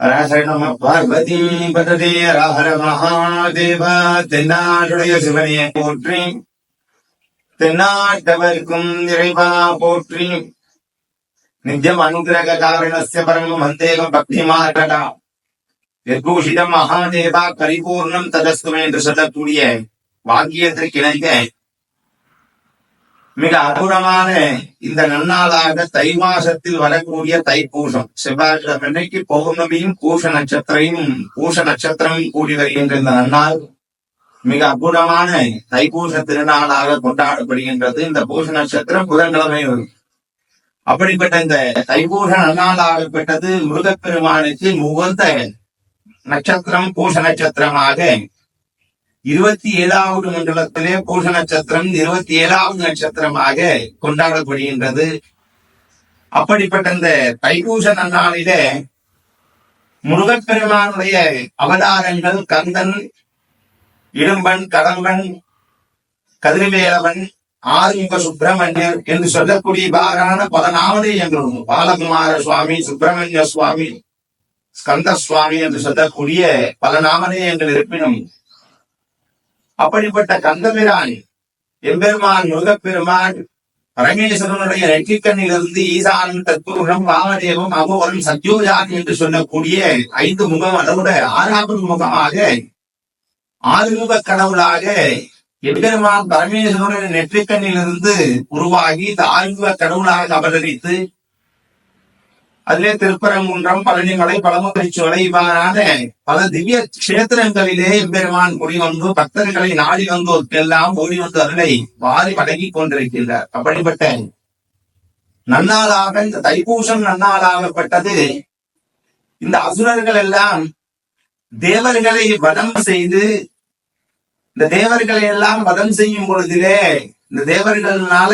ஹர பார்வதி பததே ஹர மகாதேவ தென்னாடுடைய சிவனையை போற்றி தென்னாட்டவர்க்கும் நிறைவா போற்றி நித்யம் அனுகிரக காரணஸ்ய பரம மந்தேக பக்தி மாற்றடா நிர்பூஷிதம் மகாதேவா பரிபூர்ணம் ததஸ்துமே என்று சொல்லக்கூடிய வாக்கியத்திற்கு இணைக்க மிக அற்புதமான இந்த நன்னாளாக தை மாசத்தில் வரக்கூடிய தைப்பூசம். செவ்வாய்க்கிழமைக்கு பௌர்ணமியும் பூஷ நட்சத்திரையும் பூஷ நட்சத்திரமும் கூடி வருகின்ற இந்த நன்னாள் மிக அற்புதமான தைப்பூச திருநாளாக கொண்டாடப்படுகின்றது. இந்த பூஷ நட்சத்திரம் புதன்கிழமை வரும். அப்படிப்பட்ட இந்த தைப்பூச நன்னாளாகப்பட்டது முருகப்பெருமானுக்கு முகந்த நட்சத்திரம் பூஷ நட்சத்திரமாக இருபத்தி ஏழாவது மண்டலத்திலே பூஷ நட்சத்திரம் இருபத்தி ஏழாவது நட்சத்திரமாக கொண்டாடப்படுகின்றது. அப்படிப்பட்ட இந்த தைப்பூச நன்னாளிலே முருகப்பெருமானுடைய அவதாரங்கள் கந்தன் இடும்பன் கடம்பன் கதிர்வேலவன் ஆறுமுக சுப்பிரமணியர் என்று சொல்லக்கூடிய பாரான பல நாமதேயங்கள் பாலகுமார சுவாமி சுப்பிரமணிய சுவாமி ஸ்கந்த சுவாமி என்று சொல்லக்கூடிய பல நாமதேயங்கள் இருப்பினும் அப்படிப்பட்ட கந்தபிரான் எம்பெருமான் முருகப்பெருமான் பரமேஸ்வரனுடைய நெற்றிக்கண்ணிலிருந்து ஈசானம் தத்துவம் வாமதேவம் அகோரம் சத்யோஜாதி என்று சொல்லக்கூடிய ஐந்து முகம் அதோட ஆறாவது முகமாக ஆறுமுக கடவுளாக எம்பெருமான் பரமேஸ்வரனுடைய நெற்றிக்கண்ணிலிருந்து உருவாகி இந்த ஆறுமுக கடவுளாக அவதரித்து அதிலே திருப்பரங்குன்றம் பழனிமலை பழமுதிரிச்சோலை இவ்வாறான பல திவ்ய கஷேத்திரங்களிலே எம்பெருமான் குடிவந்து பக்தர்களை நாடி வந்தோர்க்கெல்லாம் ஓடி வந்து அதனை வாரி வழங்கி கொண்டிருக்கின்றார். அப்படிப்பட்ட நன்னாளாக இந்த தைப்பூசம் நன்னாளாகப்பட்டது. இந்த அசுரர்கள் எல்லாம் தேவர்களை வதம் செய்து இந்த தேவர்களை எல்லாம் வதம் செய்யும் பொழுதிலே இந்த தேவர்கள்னால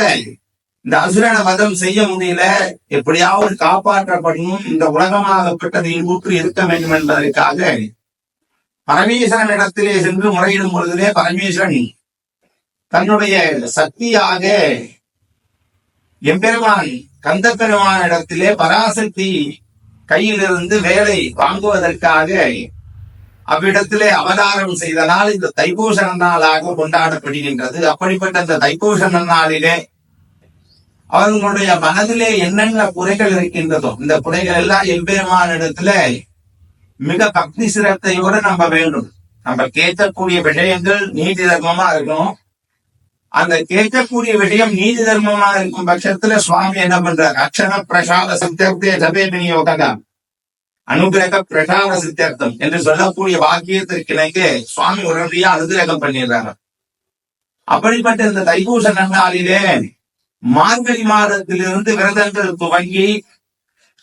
இந்த அசுரனை வதம் செய்ய முடியல. எப்படியாவது காப்பாற்றப்படணும். இந்த உலகமாகப்பட்டது இன்புற்று இருக்க வேண்டும் என்பதற்காக பரமேஸ்வரன் இடத்திலே சென்று முறையிடும் பொழுதிலே பரமேஸ்வரன் தன்னுடைய சக்தியாக எம்பெருமான் கந்த பெருமான இடத்திலே பராசக்தி கையிலிருந்து வேலை வாங்குவதற்காக அவ்விடத்திலே அவதாரம் செய்தனால் இந்த தைப்பூசண நாளாக கொண்டாடப்படுகின்றது. அப்படிப்பட்ட இந்த தைப்பூசண நாளிலே அவர்களுடைய மனதிலே என்னென்ன குறைகள் இருக்கின்றதோ இந்த குறைகள் எல்லாம் எம்பெருமான இடத்துல மிக பக்தி சிரத்தையோடு நம்ம வேண்டும். நம்ம கேட்கக்கூடிய விஷயங்கள் நீதி தர்மமா இருக்கணும். அந்த கேட்கக்கூடிய விஷயம் நீதி தர்மமா இருக்கும் பட்சத்துல சுவாமி என்ன பண்றார்? அக்ஷர பிரசாத சித்தர்த்தே ஜபே விநியோகம் அனுகிரக பிரசாத சித்தர்த்தம் என்று சொல்லக்கூடிய வாக்கியத்திற்கு சுவாமி உடனடியா அனுகிரகம் பண்ணிடுறாங்க அப்படிப்பட்ட இந்த தைபூச நன்னாளிலே மார்கழி மாதத்திலிருந்து விரதங்கள் துவங்கி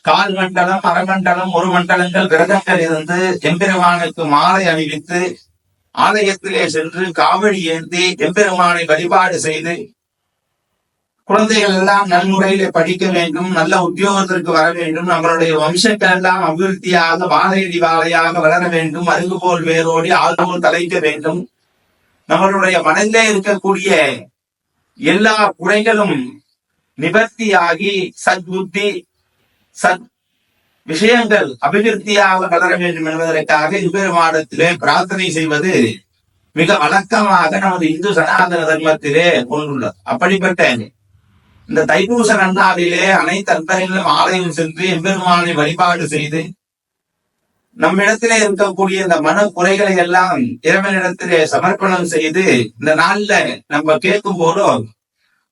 கால் மண்டலம் அரைமண்டலம் ஒரு மண்டலங்கள் விரதங்கள் இருந்து எம்பெருமானுக்கு மாலை அணிவித்து ஆலயத்திலே சென்று காவடி ஏந்தி எம்பெருமானை வழிபாடு செய்து குழந்தைகள் எல்லாம் நன்முறையில படிக்க வேண்டும் நல்ல உத்தியோகத்திற்கு வர வேண்டும் நம்மளுடைய வம்சங்கள் எல்லாம் அபிவிருத்தியாக வாழையடி வாழையாக வளர வேண்டும் அருகு போல் வேரோடி ஆள்போல் தலைக்க வேண்டும். நம்மளுடைய மனதிலே இருக்கக்கூடிய எல்லா குறைகளும் நிவர்த்தியாகி சத்புத்தி சத் விஷயங்கள் அபிவிருத்தியாக வளர வேண்டும் என்பதற்காக இப்பெருமாடத்திலே பிரார்த்தனை செய்வது மிக வழக்கமாக நமது இந்து சனாதன தர்மத்திலே கொண்டுள்ளது அப்படிப்பட்ட இந்த தைப்பூச நன்னாளிலே அனைத்து அன்பர்களும் ஆலயம் சென்று எம்பெருமானை வழிபாடு செய்து நம்மிடத்திலே இருக்கக்கூடிய இந்த மன குறைகளை எல்லாம் இறைவனிடத்திலே சமர்ப்பணம் செய்து இந்த நாள்ல நம்ம கேட்கும் போதும்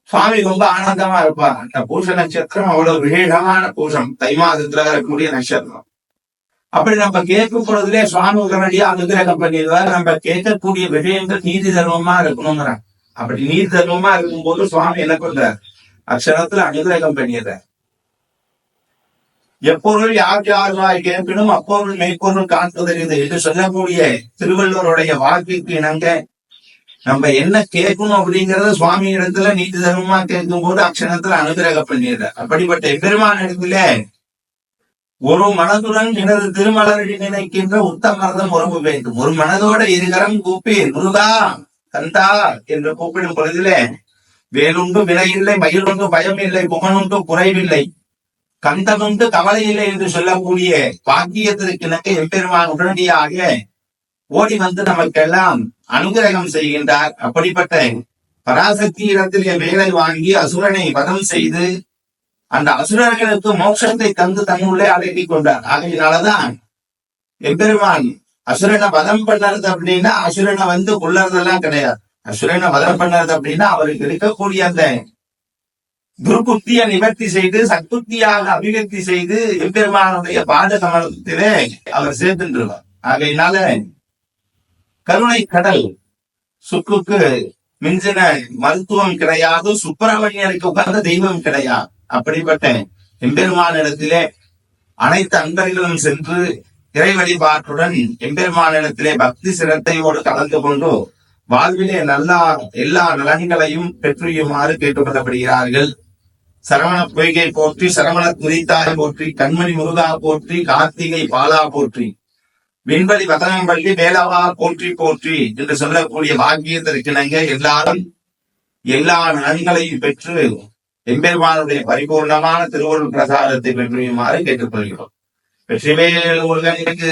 சுவாமி ரொம்ப ஆனந்தமா இருப்பார். அந்த பூச நட்சத்திரம் அவ்வளவு விசேஷமான பூசம் தை மாதத்துல இருக்கக்கூடிய நட்சத்திரம். அப்படி நம்ம கேட்கும் பொழுதுலே சுவாமி உடனடியா அனுகிரகம் பண்ணிடுவார். நம்ம கேட்கக்கூடிய விஷயங்கள் நீதி தர்மமா இருக்கணுங்கிறான் அப்படி நீதி தர்மமா இருக்கும் போது சுவாமி என்ன பண்றார் அக்ஷரத்துல அனுகிரகம் பண்ணிடுறார் எப்பொருள் யார் யார் கேட்பினும் அப்பொருள் மெய்ப்பொருள் காண்பதறிந்து என்று சொல்லக்கூடிய திருவள்ளுவருடைய வாழ்க்கைக்கு இணங்க நம்ம என்ன கேட்கணும் அப்படிங்கறத சுவாமி இடத்துல நீதி தர்மமா கேட்கும் போது அக்ஷணத்துல அனுகிரக பண்ணிடுற அப்படிப்பட்ட எம்பெருமான இடத்துல ஒரு மனதுடன் எனது திருமலரடி நினைக்கின்ற உத்தமரதம் உறவு வேண்டும். ஒரு மனதோட இருகரம் கூப்பி முருகா கந்தா என்று கூப்பிடும் பொழுதுல வேலுண்டு விலை இல்லை மயிலுண்டு பயம் இல்லை புகனுண்டு குறைவில்லை. கண்டதுண்டு கவலை இல்லை என்று சொல்லக்கூடிய பாக்கியத்திற்கு எம்பெருமான் உடனடியாக ஓடி வந்து நமக்கெல்லாம் அனுகிரகம் செய்கின்றார். அப்படிப்பட்ட பராசக்தி இடத்திலே வேலை வாங்கி அசுரனை வதம் செய்து அந்த அசுரர்களுக்கு மோட்சத்தை தந்து தன்னுள்ளே அடக்கி கொண்டார். ஆகையினாலதான் எம்பெருமான் அசுரனை வதம் பண்ணறது அப்படின்னா அசுரனை வந்து கொள்ளறதெல்லாம் கிடையாது. அசுரனை வதம் பண்ணறது அப்படின்னா அவருக்கு இருக்கக்கூடிய அந்த துர்புத்தியை நிவர்த்தி செய்து சத்புத்தியாக அபிவிருத்தி செய்து எம்பெருமானுடைய பாத கமலத்திலே அவர் சேர்த்துருவார் ஆகையினால கருணை கடல் சுக்குக்கு மிஞ்சின மருத்துவம் கிடையாது சுப்பிரமணியனுக்கு உகந்த தெய்வம் கிடையாது. அப்படிப்பட்ட எம்பெருமானிடத்திலே அனைத்து அன்பர்களும் சென்று இறை வழிபாட்டுடன் எம்பெருமானிடத்திலே பக்தி சிரத்தையோடு கலந்து கொண்டு வாழ்விலே நல்லா எல்லா நலன்களையும் பெற்றுயுமாறு கேட்டுக்கொள்ளப்படுகிறார்கள். சரவண பொய்கை போற்றி சரவண குறித்தாய் போற்றி கண்மணி முருகா போற்றி கார்த்திகை பாலா போற்றி. விண்வெளி வதனம்பள்ளி வேளாவா போற்றி போற்றி என்று சொல்லக்கூடிய பாக்கியத்திற்கிணங்க எல்லாரும் எல்லா நலன்களையும் பெற்று எம்பெருமானுடைய பரிபூர்ணமான திருவருள் பிரசாரத்தை பெற்றுமாறு கேட்டுக்கொள்கிறோம். வெற்றிவேல் முருகனுக்கு